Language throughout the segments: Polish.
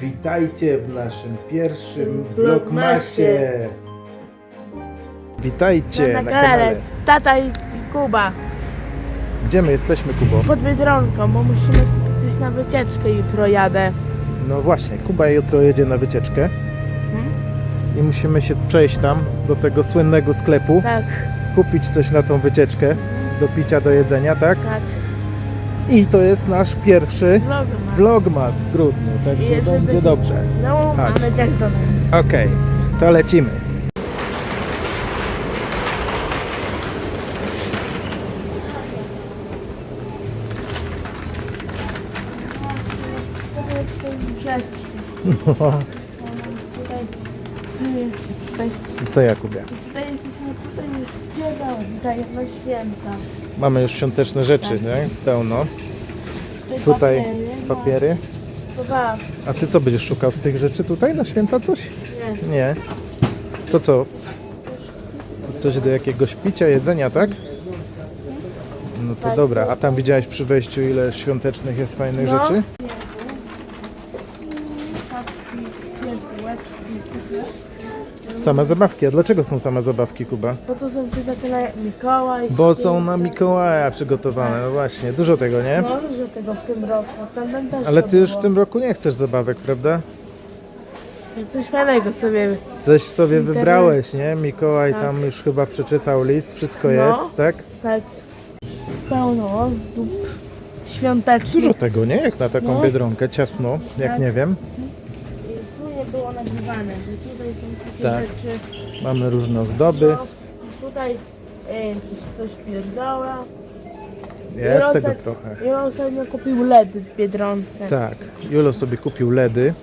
Witajcie w naszym pierwszym Vlogmasie. Witajcie na na kanale. Tata i Kuba Gdzie my jesteśmy, Kubo? pod Biedronką, bo musimy coś na wycieczkę jutro jadę. No właśnie, Kuba jutro jedzie na wycieczkę Mhm. i musimy się przejść tam do tego słynnego sklepu, Tak, kupić coś na tą wycieczkę, do picia, do jedzenia, tak? tak. I to jest nasz pierwszy Vlogmas. vlogmas w grudniu, I także będzie dobrze. No, Chodź. mamy też do domu. Okej, to lecimy. I co Jakubie? tutaj jesteśmy, tutaj jest bieda, tutaj święta. Mamy już świąteczne rzeczy, Tak. nie? Pełno. Tutaj no. papiery. Zobacz, A ty co będziesz szukał z tych rzeczy tutaj na święta coś? nie. Nie. To co? To coś do jakiegoś picia, jedzenia, tak? No to Tak. dobra. A tam widziałeś przy wejściu ile świątecznych jest fajnych No. rzeczy? Szafki, Same zabawki. A dlaczego są same zabawki, Kuba? Po co są się zaczynają Mikołaj? Bo są na Mikołaja przygotowane. No właśnie, dużo tego, nie? No, że tego w tym roku, tamtym też Ale to ty już w było. tym roku nie chcesz zabawek, prawda? Coś fajnego sobie. Coś w sobie Internet. wybrałeś, nie? Mikołaj Tak. tam już chyba przeczytał list, wszystko No. jest, tak? Tak. Pełno ozdób świątecznych. Dużo tego, nie? Jak na taką No. biedronkę, ciasno, jak Tak. nie wiem. Było nagrywane, że tutaj są takie Tak. rzeczy. Mamy różne ozdoby. No, tutaj y, coś pierdoła. Jest tego trochę. On ostatnio kupił ledy w Biedronce. Tak, Julo sobie kupił ledy.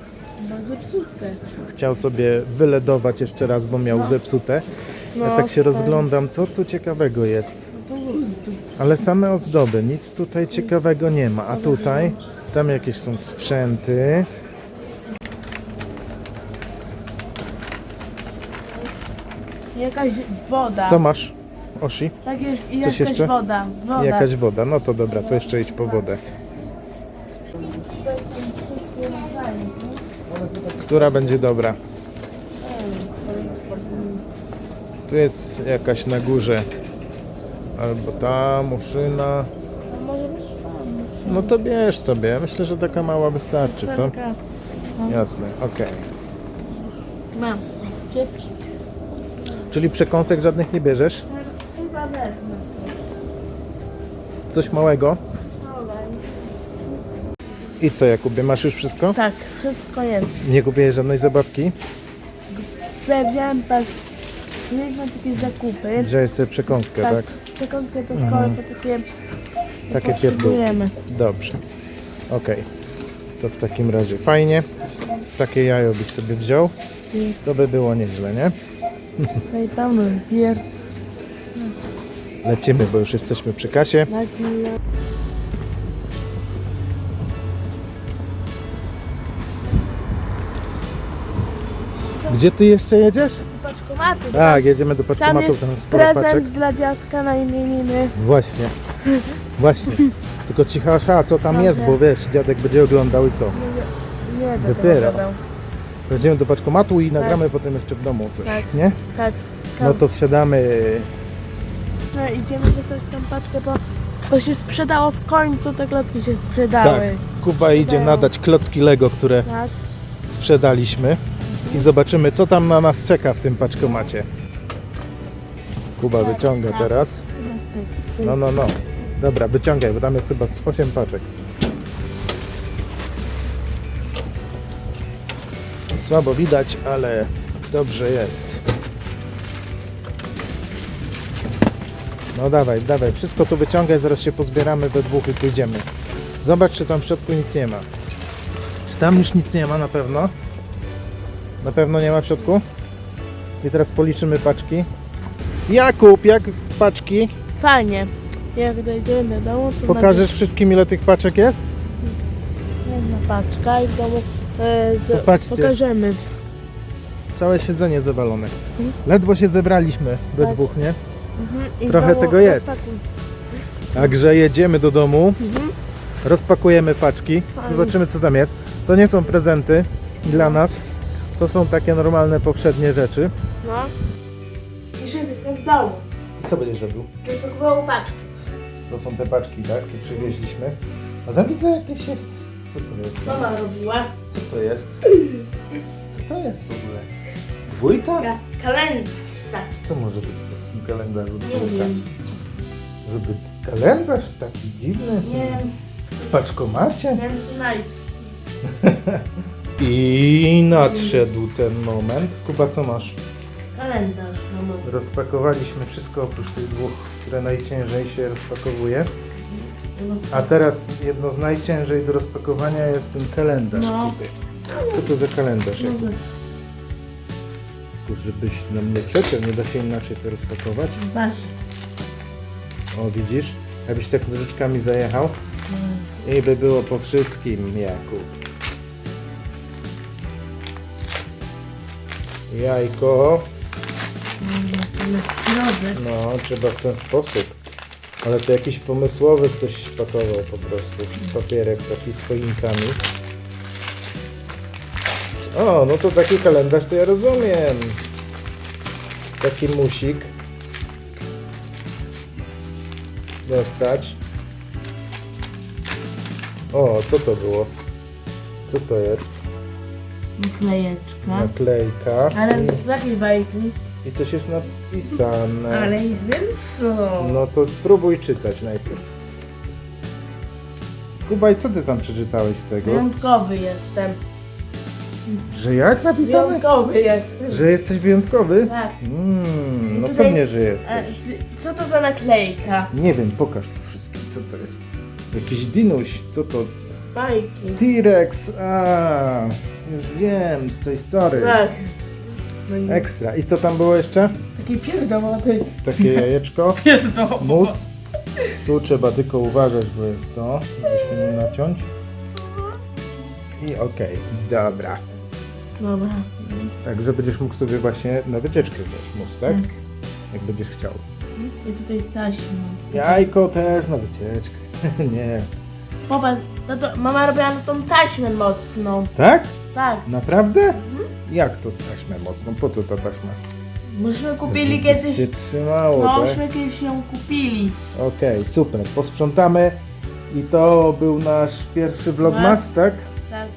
Bardzo psute. Chciał sobie wyledować jeszcze raz, bo miał No. zepsute. Ja No, tak się stary. rozglądam, co tu ciekawego jest. To ozdób. Ale same ozdoby, nic tutaj ciekawego nie ma. A tutaj, tam jakieś są sprzęty. Jakaś woda. Co masz, Osi? Tak jest, i Coś jakaś jeszcze? woda. woda. Jakaś woda. No to dobra, to jeszcze idź po wodę. Która będzie dobra? Tu jest jakaś na górze. Albo ta muszyna. No to bierz sobie. Myślę, że taka mała wystarczy, co? Taka. Jasne, okej. Mam. Czyli przekąsek żadnych nie bierzesz? Chyba wezmę. Coś małego? I co Jakubie, masz już wszystko? Tak, wszystko jest. Nie kupiłeś żadnej zabawki? Wziąłem pas. Mieliśmy takie zakupy. Wziąłeś sobie przekąskę, tak? Tak. Przekąskę do szkoły, to takie. Takie pierdółki. Dobrze. Okej. To w takim razie fajnie. Takie jajo byś sobie wziął. To by było nieźle, nie? Tutaj tam pier. Lecimy, bo już jesteśmy przy kasie. Gdzie ty jeszcze jedziesz? Paczkomaty. Tak, jedziemy do Tam paczkomatu, jest tam jest prezent paczek. dla dziadka na imieniny. Właśnie. Właśnie. Tylko cicha a co tam jest, bo wiesz, dziadek będzie oglądał i co? Nie, nie do Dopiero. Jedziemy do paczkomatu i nagramy potem jeszcze w domu coś, Tak. nie? Tak. No to wsiadamy. No, idziemy wysłać tą paczkę, bo, bo się sprzedało w końcu, te klocki się sprzedały. Tak, Kuba idzie Sprzedają. nadać klocki Lego, które Tak. sprzedaliśmy i zobaczymy, co tam na nas czeka w tym paczkomacie. Kuba wyciąga tak. teraz. No, no, no. Dobra, wyciągaj, bo tam jest chyba z 8 paczek. Słabo widać, ale dobrze jest. No dawaj, dawaj, wszystko tu wyciągaj, zaraz się pozbieramy we dwóch i pójdziemy. Zobacz, czy tam w środku nic nie ma. Czy tam już nic nie ma na pewno? Na pewno nie ma w środku? I teraz policzymy paczki. Jakub, jak paczki? Fajnie. Jak dojdziemy do domu, to Pokażesz wszystkim ile tych paczek jest? Jedna paczka i w domu e, z, Popatrzcie. pokażemy. Całe siedzenie zawalone. Ledwo się zebraliśmy we Tak. dwóch, nie? Mhm. I Trochę tego jest. Także jedziemy do domu, Mhm. rozpakujemy paczki, zobaczymy co tam jest. To nie są prezenty, dla nas. To są takie normalne, powszednie rzeczy. No. I jesteśmy w domu. Co będziesz robił? Wypakowało paczki. To są te paczki, tak? Co przywieźliśmy. A tam widzę jakieś jest... Co to jest? Mama robiła. Co to jest? Co to jest w ogóle? Dwójka? Ka- kalendarz. Tak. Co może być w takim kalendarzu Nie dwójka? wiem. Żeby kalendarz taki dziwny Nie wiem. w paczkomacie? Naj. I nadszedł ten moment. Kuba, co masz? Kalendarz, mamo. Rozpakowaliśmy wszystko oprócz tych dwóch, które najciężej się rozpakowuje. No. A teraz jedno z najciężej do rozpakowania jest ten kalendarz. No. Co to za kalendarz? Może żebyś nam nie przeciął, nie da się inaczej to rozpakować. masz. O, widzisz? Jakbyś tak nożyczkami zajechał i by było po wszystkim, Jakub. Jajko. Zdrowy. No, trzeba w ten sposób. Ale to jakiś pomysłowy ktoś pakował po prostu. Papierek taki z choinkami. O, no to taki kalendarz to ja rozumiem. Taki musik. Dostać. O, co to było? Co to jest? Naklejeczka. Naklejka. Ale z jakiej bajki? I coś jest napisane. Ale nie wiem co. No to próbuj czytać najpierw. Kubaj, co ty tam przeczytałeś z tego? Wyjątkowy jestem. Że jak napisane? Wyjątkowy jestem. Że jesteś wyjątkowy? Tak. Mm, no Tutaj- pewnie, że A, jesteś. z- co to za naklejka? Nie wiem, pokaż tu wszystkim, co to jest. Jakiś dinuś, co to? Z bajki. T-Rex, a już wiem, z tej story. Tak. No i Ekstra. I co tam było jeszcze? takie pierdołoty. Takie jajeczko, Pierdołoty. mus. Tu trzeba tylko uważać, bo jest to, żebyśmy nie naciąć. I okej, dobra. Dobra. Tak, że będziesz mógł sobie właśnie na wycieczkę wziąć mus, tak? Tak. Jak będziesz chciał. I tutaj taśma. Jajko też na wycieczkę. nie. Popatrz, no to mama robiła na tą taśmę mocną. Tak? Tak. Naprawdę? Jak to taśmę mocno? Po co ta taśma? Myśmy kupili Żeby kiedyś. się trzymało, No, tak? myśmy kiedyś ją kupili. Okej, super. Posprzątamy. I to był nasz pierwszy vlogmas, tak? Tak.